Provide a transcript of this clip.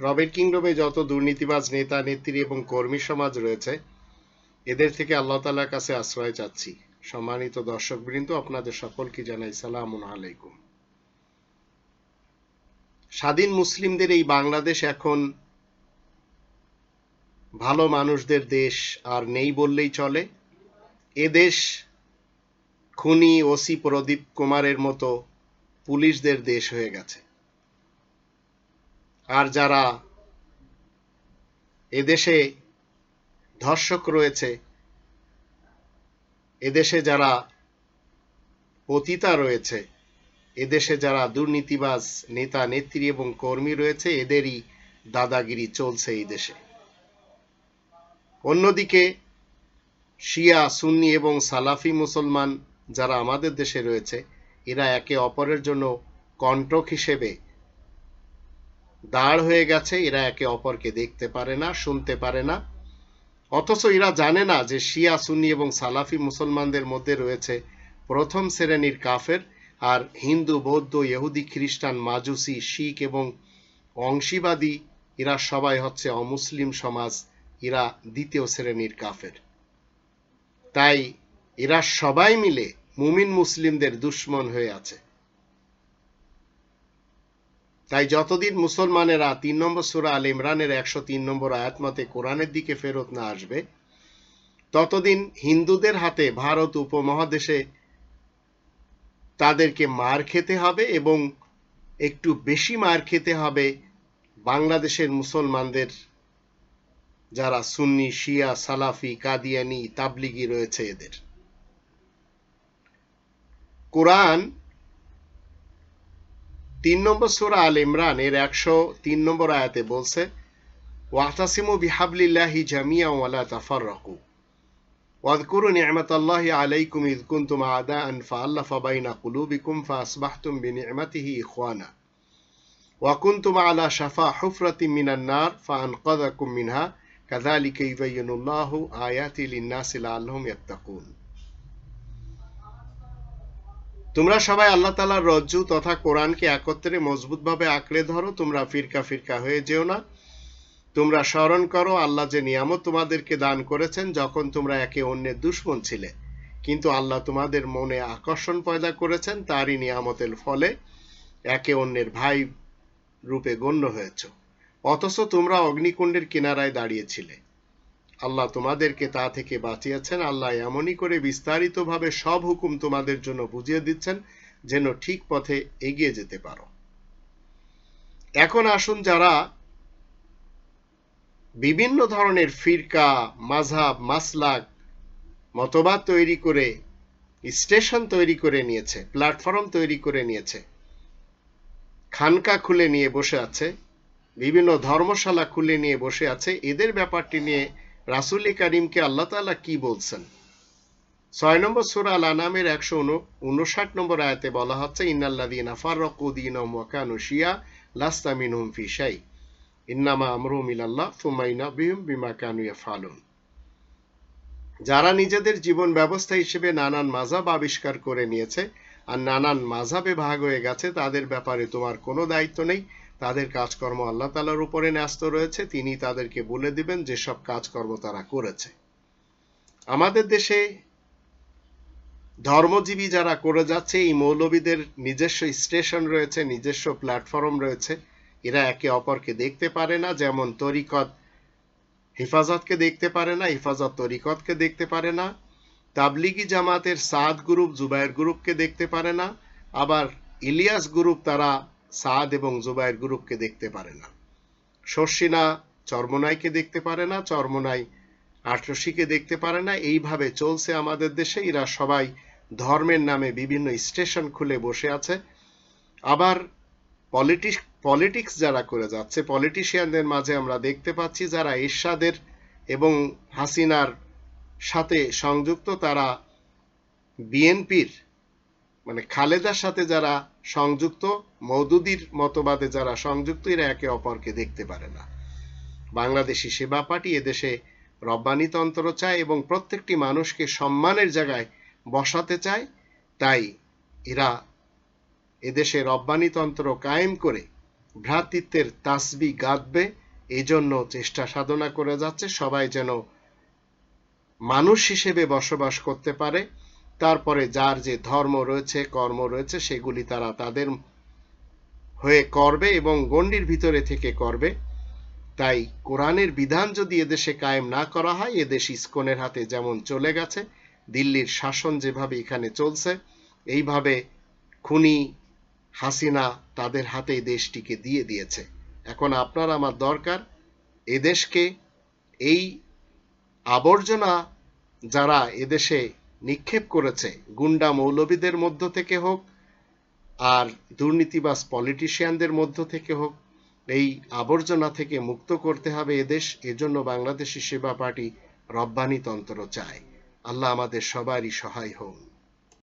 রবের কিংডমে যত দুর্নীতিবাজ নেতা, নেত্রী এবং কর্মী সমাজ রয়েছে, এদের থেকে আল্লাহ তালার কাছে আশ্রয় চাচ্ছি। সম্মানিত দর্শকবৃন্দ, আপনাদের সকলকে জানাই সালাম আলাইকুম। স্বাধীন মুসলিমদের এই বাংলাদেশ এখন ভালো মানুষদের দেশ আর নেই বললেই চলে। এ দেশ খুনি ওসি প্রদীপ কুমারের মতো পুলিশদের দেশ হয়ে গেছে। আর যারা এদেশে ধর্ষক রয়েছে, এদেশে যারা পতিতা রয়েছে, এদেশে যারা দুর্নীতিবাজ নেতা, নেত্রী এবং কর্মী রয়েছে, এদেরই দাদাগিরি চলছে এই দেশে। অন্যদিকে শিয়া, সুন্নি এবং সালাফি মুসলমান যারা আমাদের দেশে রয়েছে, এরা একে অপরের জন্য কণ্টক হিসেবে দাঁড় হয়ে গেছে, এরা একে অপরকে দেখতে পারে না, শুনতে পারে না। অথচ এরা জানে না যে শিয়া, সুন্নি এবং সালাফি মুসলমানদের মধ্যে রয়েছে প্রথম শ্রেণির কাফের আর হিন্দু, বৌদ্ধ, ইহুদি, খ্রিস্টান, মাজুসি, শিখ এবং অংশীবাদী। এরা সবাই হচ্ছে অমুসলিম সমাজ, এরা দ্বিতীয় শ্রেণির কাফের। তাই এরা সবাই মিলে মুমিন মুসলিমদের দুশ্মন হয়ে আছে। তাই যতদিন মুসলমানেরা তিন নম্বর সুরা আল ইমরানের একশো তিন নম্বর আয়াত মতে কোরআনের দিকে ফেরত না আসবে, ততদিন হিন্দুদের হাতে ভারত উপমহাদেশে তাদেরকে মার খেতে হবে এবং একটু বেশি মার খেতে হবে বাংলাদেশের মুসলমানদের যারা সুন্নি, শিয়া, সালাফি, কাদিয়ানি, তাবলিগি রয়েছে এদের। কোরআন তিন নম্বর সুরা আল ইমরান এর একশো তিন নম্বর আয়াতে বলছে ওয়াতাসিমু বিহাবলিল্লাহি জামিয়া ওয়ালা তাফাররাকু واذكروا نعمة الله عليكم إذ كنتم أعداء فألف بين قلوبكم فأصبحتم بنعمته إخوانا وكنتم على شفا حفرة من النار فأنقذكم منها كذلك يبين الله آياته للناس لعلهم يتقون তোমরা সবাই আল্লাহ তালার রজ্জু তথা কোরআনকে একত্রে মজবুতভাবে আঁকড়ে ধরো, তোমরা ফিরকা ফিরকা হয়ে যেও না। তোমরা স্মরণ করো, আল্লাহ যে নিয়ামত তোমাদেরকে দান করেছেন, যখন তোমরা একে অন্যের দুশ্মন ছিলে। কিন্তু আল্লাহ তোমাদের মনে আকর্ষণ পয়দা করেছেন, তারই নিয়ামতের ফলে একে অন্যের ভাই রূপে গণ্য হয়েছ। অথচ তোমরা অগ্নিকুণ্ডের কিনারায় দাঁড়িয়েছিলে আল্লাহ তোমাদেরকে তা থেকে বাঁচিয়েছেন। আল্লাহ এমনই করে বিস্তারিতভাবে সব হুকুম তোমাদের জন্য বুঝিয়ে দিচ্ছেন, যেন ঠিক পথে এগিয়ে যেতে পারো। এখন আসুন যারা বিভিন্ন ধরনের ফিরকা মাঝাব মাসলাক, মতবাদ তৈরি করে, স্টেশন তৈরি করে নিয়েছে, প্ল্যাটফর্ম তৈরি করে নিয়েছে, খানকা খুলে নিয়ে বসে আছে, বিভিন্ন ধর্মশালা খুলে নিয়ে বসে আছে, এদের ব্যাপারটি নিয়ে রাসুল করিমকে আল্লাহ তালা কি বলছেন? ছয় নম্বর সুরা আল আনামের একশো উনষাট নম্বর আয়াতে বলা হচ্ছে ইন্নাল্লাদিন আফারকুদ্দিন ওয়াকানু শিয়া, লাস্তা মিনহুম শাই। ইন্নামা আমরুম ইলাল্লাহ ফুমাইনা বিমা কানু ফালুন যারা নিজেদের জীবন ব্যবস্থা হিসেবে নানান মাঝাব আবিষ্কার করে নিয়েছে আর নানান মাঝাবে ভাগ হয়ে গেছে, তাদের ব্যাপারে তোমার কোনো দায়িত্ব নেই। তাদের কাজকর্ম আল্লাহ তালার উপরে ন্যস্ত রয়েছে, তিনি তাদেরকে বলে দিবেন যেসব কাজকর্ম তারা করেছে। আমাদের দেশে ধর্মজীবী যারা করে যাচ্ছে, এই মৌলবীদের নিজস্ব স্টেশন রয়েছে, নিজস্ব প্ল্যাটফর্ম রয়েছে, এরা একে অপরকে দেখতে পারে না, যেমন তরিকত হেফাজতকে দেখতে পারে না, হেফাজত তরিকতকে দেখতে পারে না, তাবলিগি জামাতের সাদ গ্রুপ জুবাইর গ্রুপকে দেখতে পারে না, আবার ইলিয়াস গ্রুপ তারা সাদ এবং জুবাইর গ্রুপকে দেখতে পারে না। শর্ষিনা চর্মনাইকে দেখতে পারে না, চর্মনাই আটরসিকে দেখতে পারে না। এইভাবে চলছে আমাদের দেশে। এরা সবাই ধর্মের নামে বিভিন্ন স্টেশন খুলে বসে আছে। আবার পলিটিক্স পলিটিক্স যারা করে যাচ্ছে, পলিটিশিয়ানদের মাঝে আমরা দেখতে পাচ্ছি যারা এরশাদের এবং হাসিনার সাথে সংযুক্ত, তারা বিএনপির মানে খালেদার সাথে যারা সংযুক্ত মৌদুদির মতবাদে যারা সংযুক্ত, এরা একে অপরকে দেখতে পারে না। বাংলাদেশি সেবা পার্টি এদেশে রব্বানিতন্ত্র চায় এবং প্রত্যেকটি মানুষকে সম্মানের জায়গায় বসাতে চায়। তাই এরা এদেশে রব্বানিতন্ত্র কায়েম করে ভ্রাতৃত্বের তাসবি গাঁথবে। এই জন্য চেষ্টা সাধনা করে যাচ্ছে। সবাই যেন মানুষ হিসেবে বসবাস করতে পারে। তারপরে যার যে ধর্ম রয়েছে, কর্ম রয়েছে, সেগুলি তারা তাদের হয়ে করবে এবং গণ্ডির ভিতরে থেকে করবে। তাই কোরআনের বিধান যদি এদেশে কায়েম না করা হয়, এদেশ ইস্কনের হাতে যেমন চলে গেছে, দিল্লির শাসন যেভাবে এখানে চলছে, এইভাবে খুনি হাসিনা তাদের হাতে দেশটিকে দিয়ে দিয়েছে। এখন আপনার আমার দরকার, এদেশকে এই আবর্জনা যারা এদেশে নিক্ষেপ করেছে। গুন্ডা মৌলবীদের মধ্য থেকে হোক আর দুর্নীতিবাজ পলিটিশিয়ানদের মধ্য থেকে হোক, এই আবর্জনা থেকে মুক্ত করতে হবে এদেশ এজন্য বাংলাদেশি সেবা পার্টি রব্বানি তন্ত্র চায়। আল্লাহ আমাদের সবারই সহায় হোক।